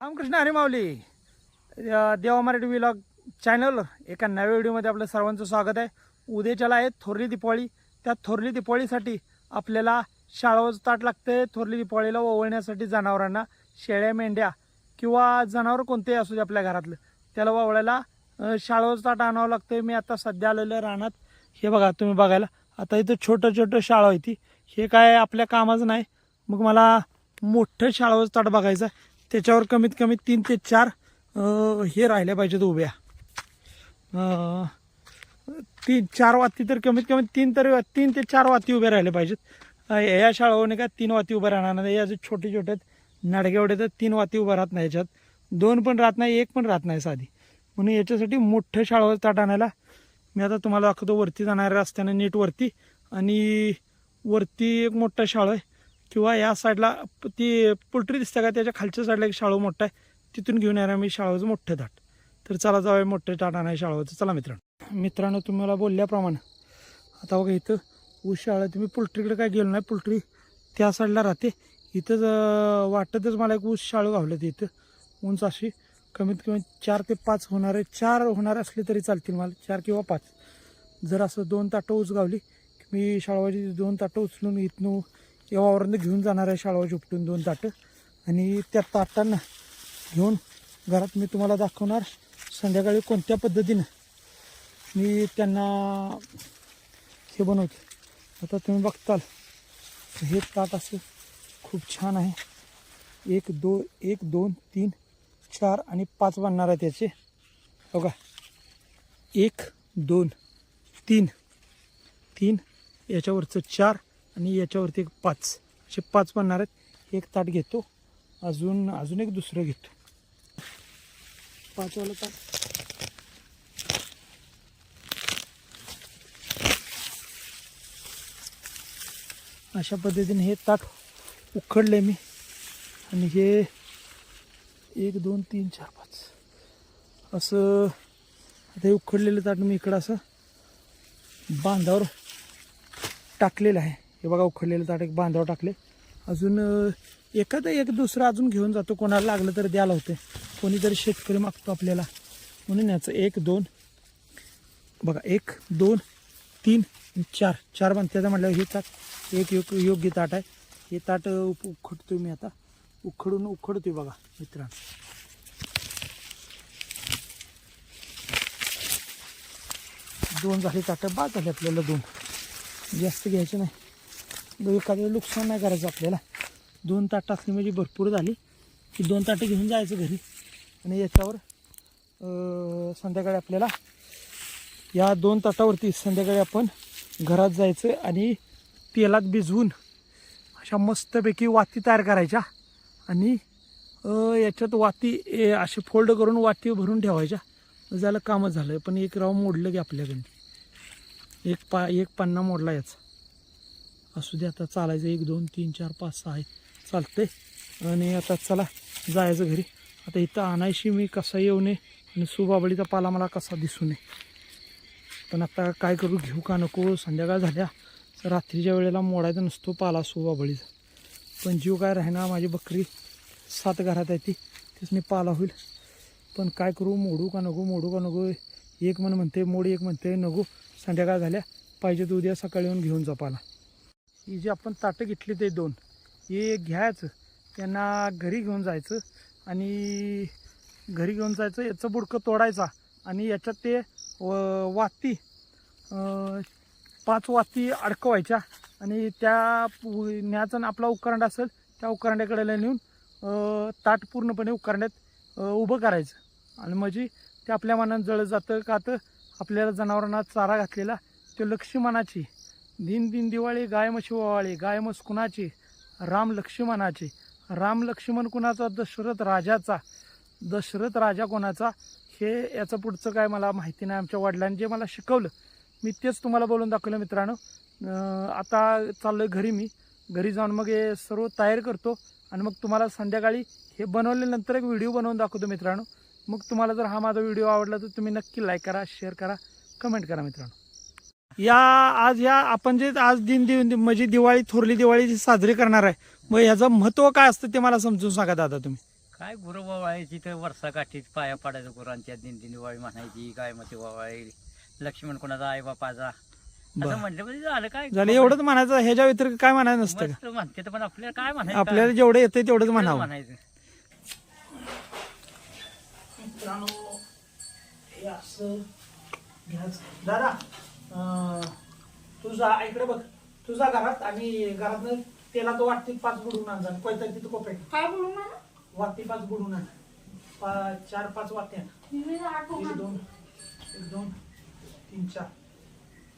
रामकृष्ण हरी माऊली. देवा Marathi vlog channel एका नव्या व्हिडिओमध्ये आपलं सर्वांचं स्वागत आहे. उद्याच्याला आहे थोरली दिपाळी त्या थोरली दिपाळीसाठी आपल्याला शाळावचं ताट लागते. थोरली दिपावळीला ओवळण्यासाठी जनावरांना शेळ्या मेंढ्या किंवा जनावर कोणतेही असू दे आपल्या घरातलं त्याला ओवळायला अ, शाळावचं ताट आणावं लागतं मी आता सध्या आलेलं आहे रानात. हे बघा तुम्ही बघायला. आता इथं छोटं छोटं शाळा होती. हे काय आपल्या कामाचं नाही. मग मला मोठं शाळावचं ताट बघायचं आहे. त्याच्यावर कमीत कमी तीन ते चार हे राहिल्या पाहिजेत उभ्या. तीन चार वाती तर कमीत कमी तीन तरी तीन ते चार वाती उभ्या राहिल्या पाहिजेत. या शाळावर नाही का तीन वाती उभ्या राहणार नाही. या जे छोटे छोटे आहेत तर तीन वाती उभ्या राहत नाही याच्यात. दोन पण राहत नाही एक पण राहत नाही साधी. म्हणून याच्यासाठी मोठं शाळावर ताट आणायला मी आता तुम्हाला दाखवतो. वरती जाणाऱ्या रस्त्यानं नीट वरती आणि वरती एक मोठा शाळा आहे. किंवा या साईडला ती पोल्ट्री दिसते का? त्याच्या खालच्या साईडला एक शाळू मोठा आहे. तिथून घेऊन येणार मी शाळाचं मोठं ताट तर चला जाऊया मोठं ताट आणाय शाळाचं. चला मित्रांनो. मित्रांनो तुम्ही मला बोलल्याप्रमाणे आता बघा इथं ऊस शाळा तुम्ही पोल्ट्रीकडे काय गेलो नाही. पोल्ट्री त्या साईडला राहते. इथंच वाटतच मला एक ऊस शाळू गावलं ते इथं. उंच अशी कमीत कमी चार ते पाच होणारे चार होणारे असले तरी चालतील मला. चार किंवा पाच. जर असं दोन ताटं ऊस गावली की मी शाळवाची दोन ताटं उचलून इथनं या वावरानं घेऊन जाणार आहे शाळा उपटून दोन ताटं. आणि त्या ताटांना घेऊन घरात मी तुम्हाला दाखवणार संध्याकाळी कोणत्या पद्धतीनं मी त्यांना हे बनवते. आता तुम्ही बघताल हे ताट असं खूप छान आहे. एक दो एक दोन तीन चार आणि पाच बनणार आहे त्याचे. बघा. एक दोन तीन. तीन याच्यावरचं चार आणि याच्यावरती एक पाच. असे पाच बनणार आहेत. एक ताट घेतो. अजून अजून एक दुसरं घेतो. पाचवालं ताट. अशा पद्धतीने हे ताट उखडले मी. आणि हे एक दोन तीन चार पाच. असं आता हे उखडलेलं ताट मी इकडं असं बांधावर टाकलेलं आहे. हे बघा उखडलेलं ताट एक बांधावर टाकले. अजून एखादं एक दुसरं अजून घेऊन जातो. कोणाला लागलं तर द्यायला होते. कोणीतरी शेतकरी मागतो आपल्याला. म्हणून याचं एक दोन बघा एक दोन तीन चार. चार बनत्याचं म्हटल्यावर हे ताट एक योग योग्य ताट आहे. हे ताट उखडतो उप- मी आता. उखडून उखडतोय बघा मित्रांनो. दोन झाले ताटं. बाद झाले आपल्याला दोन. जास्त घ्यायचे नाही. एखाद्या नुकसान नाही करायचं आपल्याला. दोन ताटं असली म्हणजे भरपूर झाली. की दोन ताटं घेऊन जायचं घरी. आणि याच्यावर संध्याकाळी आपल्याला या दोन ताटावरती संध्याकाळी आपण घरात जायचं आणि तेलात भिजवून अशा मस्तपैकी वाती तयार करायच्या. आणि याच्यात वाती ए, असे फोल्ड करून वाती भरून ठेवायच्या. झालं कामच झालं. पण एक राव मोडलं की आपल्याकडे एक पा एक पन्ना मोडला याचा. असू दे आता चालायचं एक दोन तीन चार पाच सहा आहे. चालतंय. आणि आता चला जायचं घरी. आता इथं आणायशी मी कसा येऊ नये आणि सुबाबळीचा पाला मला कसा दिसू नये. पण आता काय करू घेऊ का नको? संध्याकाळ झाल्या. रात्रीच्या वेळेला मोडायचा नसतो पाला सुबाबळीचा. पण जीव काय राहणार माझी बकरी सात घरात आहे ती. तेच मी पाला होईल. पण काय करू मोडू का नको मोडू का नको? एक म्हण म्हणते मोड एक म्हणते नको. संध्याकाळ झाल्या. पाहिजे तर उद्या सकाळी येऊन घेऊन जा पाला. ही जी आपण ताटं घेतली ते दोन हे घ्यायचं त्यांना घरी घेऊन जायचं आणि घरी घेऊन जायचं याचं बुडकं तोडायचा आणि याच्यात ते व- वाती पाच वाती अडकवायच्या आणि त्या न्याचा न्याचं आणि आपला उकरंड असेल त्या उकरंड्याकडे नेऊन ताट पूर्णपणे उकरंड्यात उभं करायचं. आणि म्हणजे ते आपल्या मनात जळत जातं का तर आपल्याला जनावरांना चारा घातलेला ते लक्ष्मणाची दिन दिन दिवाळी गाय म्हशी ओवाळी गाय म्हस कुणाची राम लक्ष्मणाची राम लक्ष्मण कुणाचा दशरथ राजाचा? दशरथ राजा कोणाचा? हे याचं पुढचं काय मला माहिती नाही आमच्या वडिलांनी जे मला शिकवलं. मी तेच तुम्हाला बोलून दाखवलं मित्रांनो. आता आता आहे घरी मी. घरी जाऊन मग हे सर्व तयार करतो आणि मग तुम्हाला संध्याकाळी हे बनवल्यानंतर एक व्हिडिओ बनवून दाखवतो मित्रांनो. मग तुम्हाला जर हा माझा व्हिडिओ आवडला तर तुम्ही नक्की लाईक करा शेअर करा कमेंट करा मित्रांनो. या आज या आपण जे आज दिन दिन म्हणजे दिवाळी थोरली दिवाळी जी साजरी करणार आहे मग ह्याचं महत्त्व काय असतं ते मला समजून सांगा दादा तुम्ही. काय गुरु वावायची तर वर्षा काठीत पाया पाडायचं गुरांच्या दिंडी वाळी म्हणायची काय मग वावाळी लक्ष्मण कोणाचा आई बापाचा. बरं. असं म्हटलं म्हणजे झालं काय? झालं एवढंच म्हणायचं ह्याच्या व्यतिरिक्त काय म्हणायचं नसतं का? मस्त म्हणते तर पण आपल्याला काय म्हणायचं? आपल्याला जेवढं येतं तेवढंच काय म्हणावं. म्हणायचं. मित्रांनो हे असं घ्यायचं. दादा तुझा इकडे बघ. तुझा घरात आणि घरात तेला तो वाटते पाच बुडून आण कोयता तिथं कोपेट काय बोलू मला वाटी पाच बुडून आण पा- चार पाच वाट्या. मी आठवण एक दोन एक दोन तीन चार.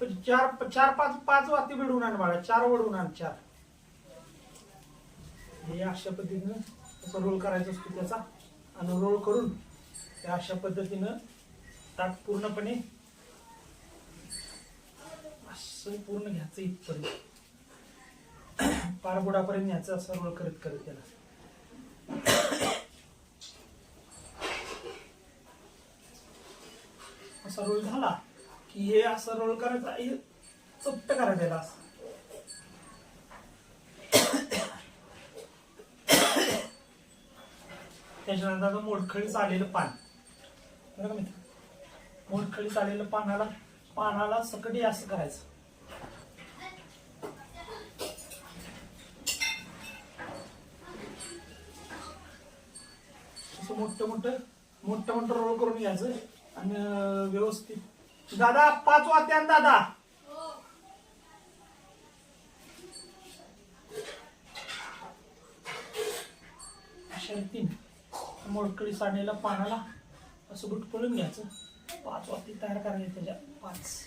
पण चार चार पाच पाच वाती बिडून आण बाळा. चार वडून आण चार. हे अशा पद्धतीनं असं रोल करायचा असतो त्याचा. आणि रोल करून ते अशा पद्धतीनं ताट पूर्णपणे असं पूर्ण घ्यायचं इथपर्यंत. पार बुडापर्यंत न्यायचं करत करत त्याला. असा रोल झाला की हे असा रोल करायचा हे चपट करा त्याला असं. त्याच्यानंतर आता मोडखळीच आलेलं पान. बरं का मित्र मोडखळीच आलेलं पानाला पानाला सकडी असं करायचं. मोठं मोठं मोठं मोठं रोल करून घ्यायचं. आणि व्यवस्थित. दादा पाच वाट्या दादा. अशा तीन मोडकळी साडणीला पानाला असं गुटपळून घ्यायचं. पाच वाती तयार करायचे त्याच्या. पाच.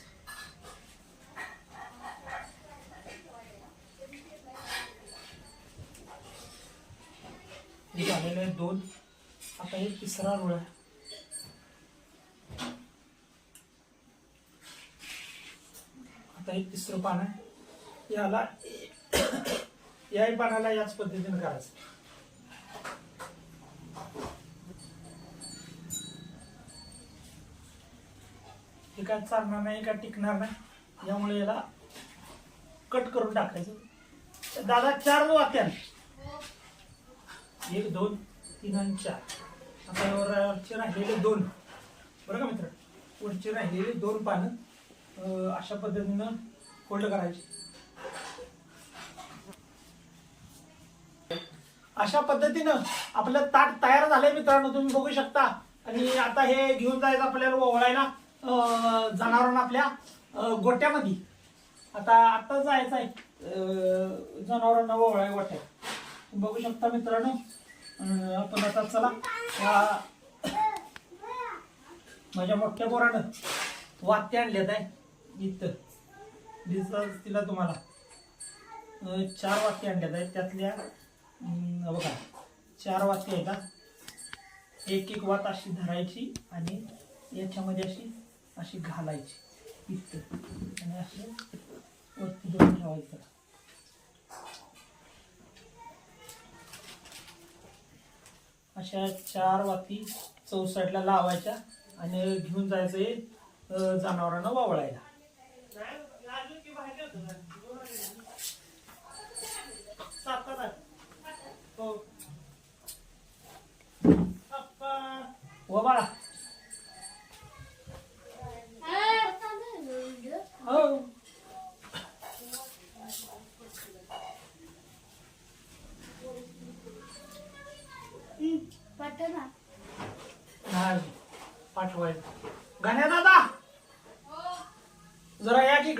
हे आहे दोन. आता एक तिसरा रोळ आहे. आता एक तिसरं पान आहे. याला याही पानाला याच पद्धतीने करायचं. हे काय चालणार नाही का टिकणार नाही. यामुळे याला कट करून टाकायचं. दादा चार वाट्यान एक दोन तीन आणि चार. आता वरचे राहिलेले दोन. बरं का मित्र? वरचे राहिलेले दोन पानं अशा पद्धतीनं फोल्ड करायचे. अशा पद्धतीनं आपलं ताट तयार झालंय मित्रांनो तुम्ही बघू शकता. आणि आता हे घेऊन जायचं आपल्याला ओवळायला जनावरांना आपल्या गोट्यामध्ये. आता आता जायचं आहे जनावरांना ओवळाय गोट्या बघू शकता मित्रांनो आपण आता चला माझ्या मोठ्या पोरानं वात्या आणल्यात आहे इथं. दिसलं तिला तुम्हाला. चार वाट्या आणल्यात आहेत त्यातल्या बघा चार वाट्या आहेत एक एक वात अशी धरायची आणि याच्यामध्ये अशी अशी घालायची इथं. आणि अशी वरती दोन ठेवायचं. अशा चार वाती चौसाईडला लावायच्या आणि घेऊन जायचं जनावरांना वावळायला सातात आहे. हो. अप्पा. हो बाळा हो पटना नाही पाठवायचं. गाण्या दादा! जरा या की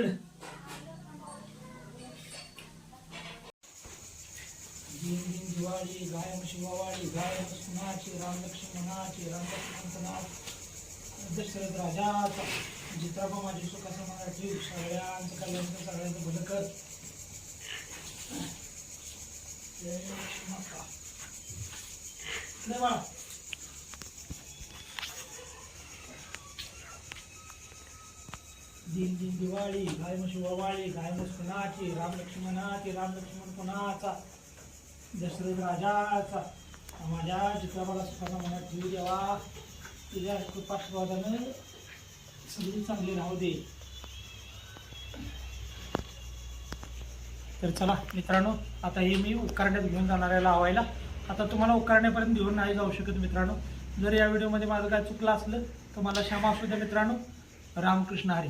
दिवाळी गायम म्हशी गायम सुनाची राम लक्ष्मणाची राम लक्ष्मणाचं दशरथ राजाचा जित्राबा माझी सुखाचा मराठी सगळ्यांचं कल्याण सगळ्यांचं भलं कर जय माता. इकडे बाळा. दिन दिन दिवाळी गाय म्हशी वावाळी गाय म्हस कुणाची राम लक्ष्मणाची राम लक्ष्मण कुणाचा दशरथ राजाचा. माझ्या चित्रपटाला सुखाचा मनात ठेवू द्यावा तुझ्या कृपाशीर्वादानं सगळी चांगली राहू दे. तर चला मित्रांनो आता हे मी उपकारण्यात घेऊन जाणार आहे लावायला. आता तुम्हाला उकारण्यापर्यंत घेऊन नाही जाऊ शकत मित्रांनो. जर या व्हिडिओमध्ये माझं काय चुकलं असलं तर मला क्षमा असू द्या मित्रांनो. रामकृष्ण हरी.